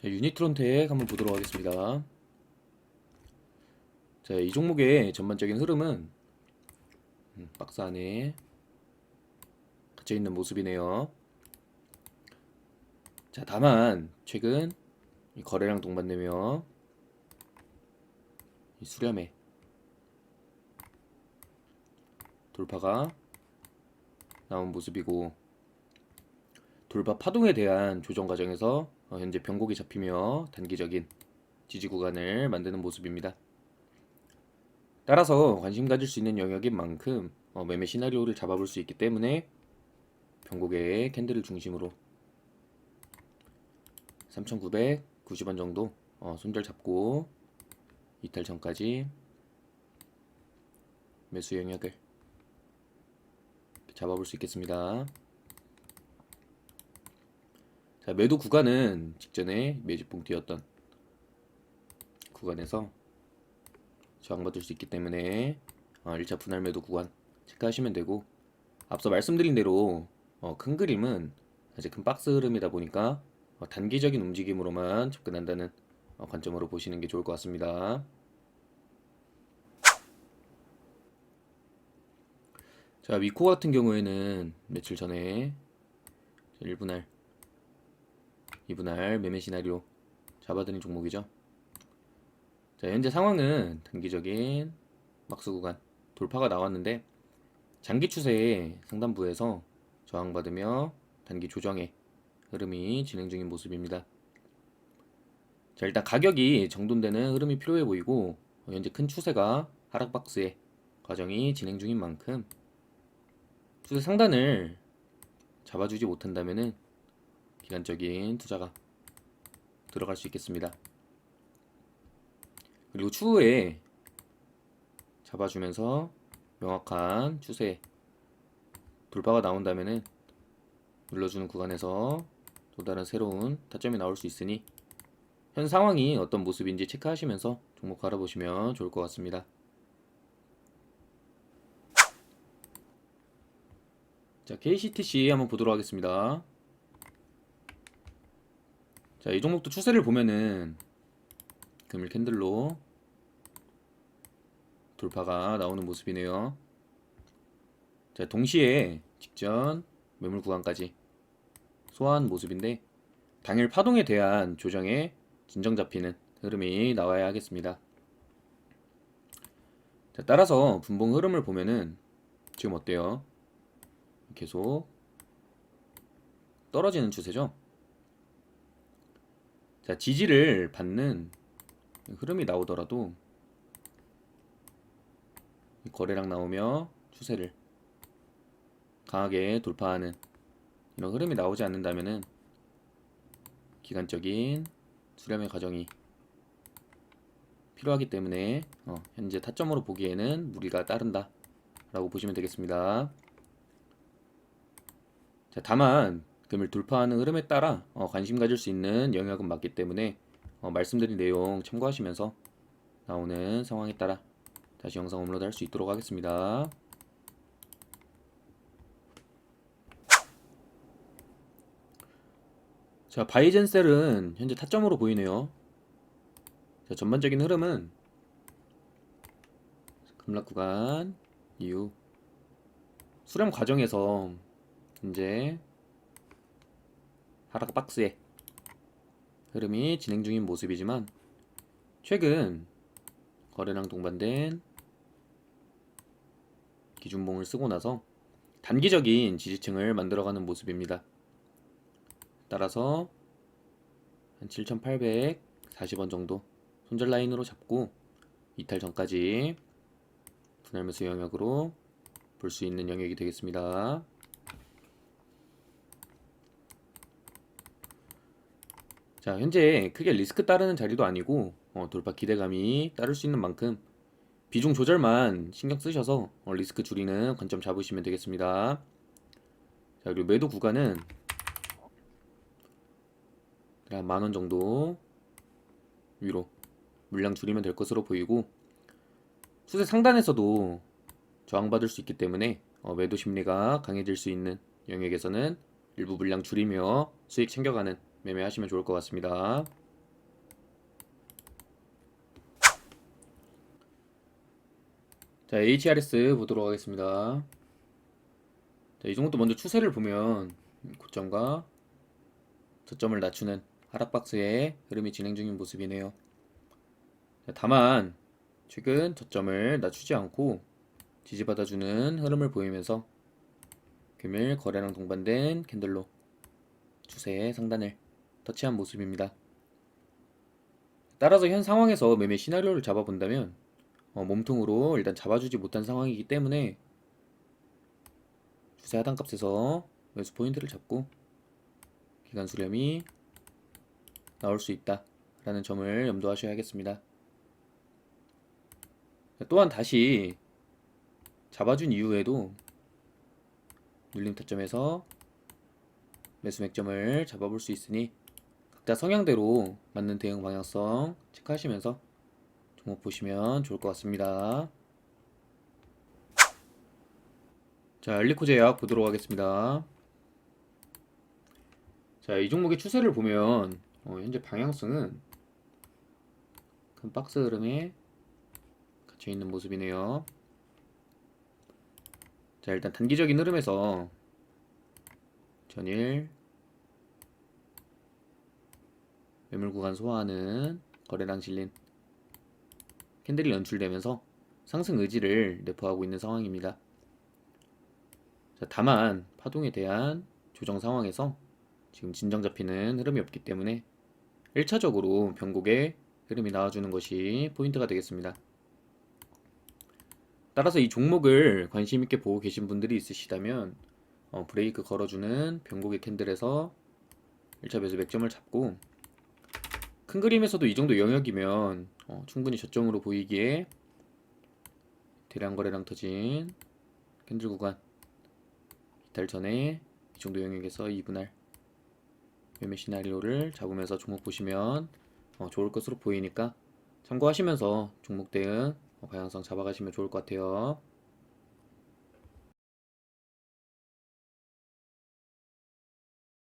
자, 유니트론 텍 한번 보도록 하겠습니다. 자, 이 종목의 전반적인 흐름은 음, 박스 안에 갇혀 있는 모습이네요. 자, 다만 최근 이 거래량 동반되며 이 수렴에 돌파가 나온 모습이고 돌파 파동에 대한 조정 과정에서 어, 현재 변곡이 잡히며 단기적인 지지 구간을 만드는 모습입니다. 따라서 관심 가질 수 있는 영역인 만큼 어, 매매 시나리오를 잡아볼 수 있기 때문에 변곡의 캔들을 중심으로 3,990원 정도 어, 손절 잡고 이탈 전까지 매수 영역을 잡아볼 수 있겠습니다. 자, 매도 구간은 직전에 매집봉 뒤였던 구간에서 저항받을 수 있기 때문에 어, 1차 분할 매도 구간 체크하시면 되고 앞서 말씀드린 대로 어, 큰 그림은 아직 큰 박스 흐름이다 보니까 어, 단기적인 움직임으로만 접근한다는 어, 관점으로 보시는 게 좋을 것 같습니다. 자, 위코 같은 경우에는 며칠 전에 1분할, 2분할 매매 시나리오 잡아드린 종목이죠. 자, 현재 상황은 단기적인 막스 구간 돌파가 나왔는데 장기 추세의 상단부에서 저항받으며 단기 조정의 흐름이 진행 중인 모습입니다. 자, 일단 가격이 정돈되는 흐름이 필요해 보이고 현재 큰 추세가 하락 박스의 과정이 진행 중인 만큼 추세 상단을 잡아주지 못한다면은 기간적인 투자가 들어갈 수 있겠습니다. 그리고 추후에 잡아주면서 명확한 추세 돌파가 나온다면은 눌러주는 구간에서 또 다른 새로운 타점이 나올 수 있으니 현 상황이 어떤 모습인지 체크하시면서 종목 알아보시면 좋을 것 같습니다. 자, KCTC 한번 보도록 하겠습니다. 자, 이 종목도 추세를 보면은 금일 캔들로 돌파가 나오는 모습이네요. 자, 동시에 직전 매물 구간까지 소화한 모습인데 당일 파동에 대한 조정에 진정 잡히는 흐름이 나와야 하겠습니다. 자, 따라서 분봉 흐름을 보면은 지금 어때요? 계속 떨어지는 추세죠. 자, 지지를 받는 흐름이 나오더라도 거래량 나오며 추세를 강하게 돌파하는 이런 흐름이 나오지 않는다면은 기간적인 수렴의 과정이 필요하기 때문에 어, 현재 타점으로 보기에는 무리가 따른다 라고 보시면 되겠습니다. 자, 다만 금일 돌파하는 흐름에 따라 어, 관심 가질 수 있는 영역은 맞기 때문에 어, 말씀드린 내용 참고하시면서 나오는 상황에 따라 다시 영상 업로드 할 수 있도록 하겠습니다. 자, 바이젠셀은 현재 타점으로 보이네요. 자, 전반적인 흐름은 급락 구간 이후 수렴 과정에서 이제 하락 박스의 흐름이 진행 중인 모습이지만 최근 거래량 동반된 기준봉을 쓰고 나서 단기적인 지지층을 만들어가는 모습입니다. 따라서 한 7,840원 정도 손절 라인으로 잡고 이탈 전까지 분할 매수 영역으로 볼 수 있는 영역이 되겠습니다. 자, 현재 크게 리스크 따르는 자리도 아니고 어, 돌파 기대감이 따를 수 있는 만큼 비중 조절만 신경 쓰셔서 어, 리스크 줄이는 관점 잡으시면 되겠습니다. 자, 그리고 매도 구간은 한 만 원 정도 위로 물량 줄이면 될 것으로 보이고 수세 상단에서도 저항받을 수 있기 때문에 어, 매도 심리가 강해질 수 있는 영역에서는 일부 물량 줄이며 수익 챙겨가는 매매하시면 좋을 것 같습니다. 자, HRS 보도록 하겠습니다. 자, 이 정도 먼저 추세를 보면 고점과 저점을 낮추는 하락박스의 흐름이 진행 중인 모습이네요. 자, 다만 최근 저점을 낮추지 않고 지지받아주는 흐름을 보이면서 금일 거래랑 동반된 캔들로 추세의 상단을 터치한 모습입니다. 따라서 현 상황에서 매매 시나리오를 잡아본다면 어, 몸통으로 일단 잡아주지 못한 상황이기 때문에 추세 하단값에서 매수 포인트를 잡고 기간 수렴이 나올 수 있다 라는 점을 염두하셔야겠습니다. 또한 다시 잡아준 이후에도 눌림 타점에서 매수 맥점을 잡아볼 수 있으니 각자 성향대로 맞는 대응 방향성 체크하시면서 종목 보시면 좋을 것 같습니다. 자, 엘리코 제 약 보도록 하겠습니다. 자, 이 종목의 추세를 보면 어, 현재 방향성은 큰 박스 흐름에 갇혀 있는 모습이네요. 자, 일단 단기적인 흐름에서 전일 매물 구간 소화하는 거래량 실린 캔들이 연출되면서 상승 의지를 내포하고 있는 상황입니다. 자, 다만 파동에 대한 조정 상황에서 지금 진정 잡히는 흐름이 없기 때문에 1차적으로 변곡의 흐름이 나와주는 것이 포인트가 되겠습니다. 따라서 이 종목을 관심 있게 보고 계신 분들이 있으시다면 어, 브레이크 걸어주는 변곡의 캔들에서 1차 매수 맥점을 잡고 큰 그림에서도 이 정도 영역이면 어, 충분히 저점으로 보이기에 대량 거래량 터진 캔들 구간 이탈 전에 이 정도 영역에서 2분할 매매 시나리오를 잡으면서 종목 보시면 어, 좋을 것으로 보이니까 참고하시면서 종목 대응 어, 방향성 잡아가시면 좋을 것 같아요.